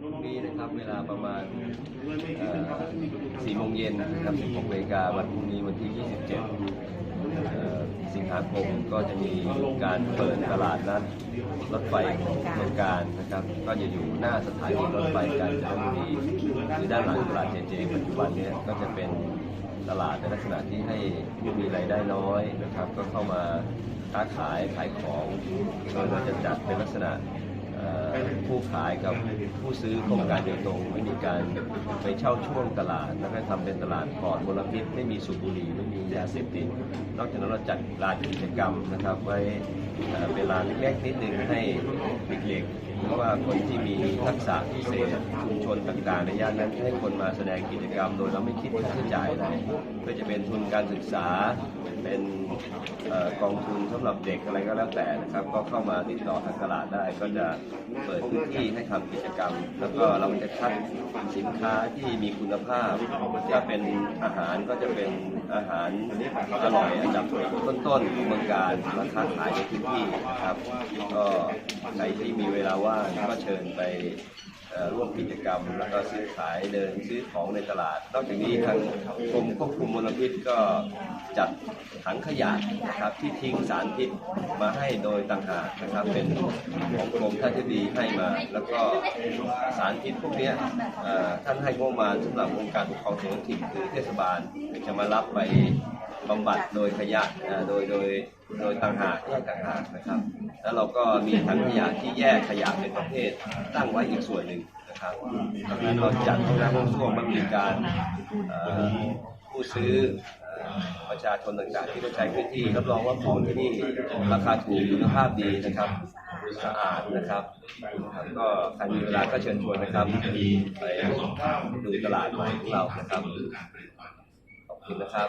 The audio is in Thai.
พรุ่งนี้นะครับเวลาประมาณ4โมงเย็นนะครับ16นาฬิกาวันพรุ่งนี้วันที่ 27เอ่อสิงหาคมก็จะมีการเปิดตลาดนัดรถไฟของเมืองการนะครับ ก็จะอยู่หน้าสถานีรถไฟกาญจนบุรีหรือด้านหลังตลาดเจเจปัจจุบันนี้ก็จะเป็นตลาดในลักษณะที่ให้ผู้มีรายได้น้อยนะครับ ก็เข้ามาค้าขายขายของโดยเราจะจัดเป็นลักษณะ ผู้ขายกับผู้ซื้อโครงการโดยตรงไม่มีการไปเช่าช่วงตลาด แล้วก็ทำเป็นตลาดปลอดมลพิษไม่มีสูบบุหรี่ไม่มียาเสพติดนอกจากนั้นเราจัดลานกิจกรรมนะครับ ไว้เอ่อเป็นลานเล็กๆนิดหนึ่งให้เด็กๆหรือ ว่าคนที่มีทักษะพิเศษชุมชนต่างๆ ในย่านนั้นให้คนมาแสดงกิจกรรม โดยเราไม่คิดค่าใช้จ่ายอะไรเพื่อจะเป็นทุนการศึกษาเป็นออกองทุนสำหรับเด็กอะไรก็แล้วแต่นะครับ ก็เข้ามาติดต่อทางตลาดได้ก็จะเปิดพื้นที่ให้ทำกิจกรรม แล้วก็เราจะคัดสินค้าที่มีคุณภาพถ้าเป็นอาหารก็จะเป็นอาหารอร่อยอันดับต้นๆของเมืองการราค้าขายในพื้นที่นะครับก็ใครที่มีเวลาว่างก็เชิญไปร่วมกิจกรรม แล้วก็ซื้อขายเดินซื้อของในตลาด นอกจากนี้ทางกรมควบคุมมลพิษก็จัดถังขยะนะครับที่ทิ้งสารพิษมาให้โดยต่างหากนะครับเป็นของกรมท่านที่ดีให้มา แล้วก็สารพิษพวกนี้ท่านให้งบมาณสำหรับองค์การปกครองส่วนท้องถิ่นคือเทศบาลจะมารับไป บำบัดโดยขยะโดยโดยโดยต่างหากแยกต่างหากนะครับ แล้วเราก็มีถังขยะที่แยกขยะเป็นประเภทตั้งไว้อีกส่วนหนึ่งนะครับดังนั้นเราจัดห้องน้ำห้องส้วมมันมีการผู้ซื้อประชาชนต่างๆที่มาใช้พื้นที่รับรองว่าของที่นี่ราคาถูกคุณภาพดีนะครับสะอาดนะครับก็ใครมีเวลาก็เชิญชวนนะครับไปดูตลาดใหม่ของเรานะครับขอบคุณนะครับ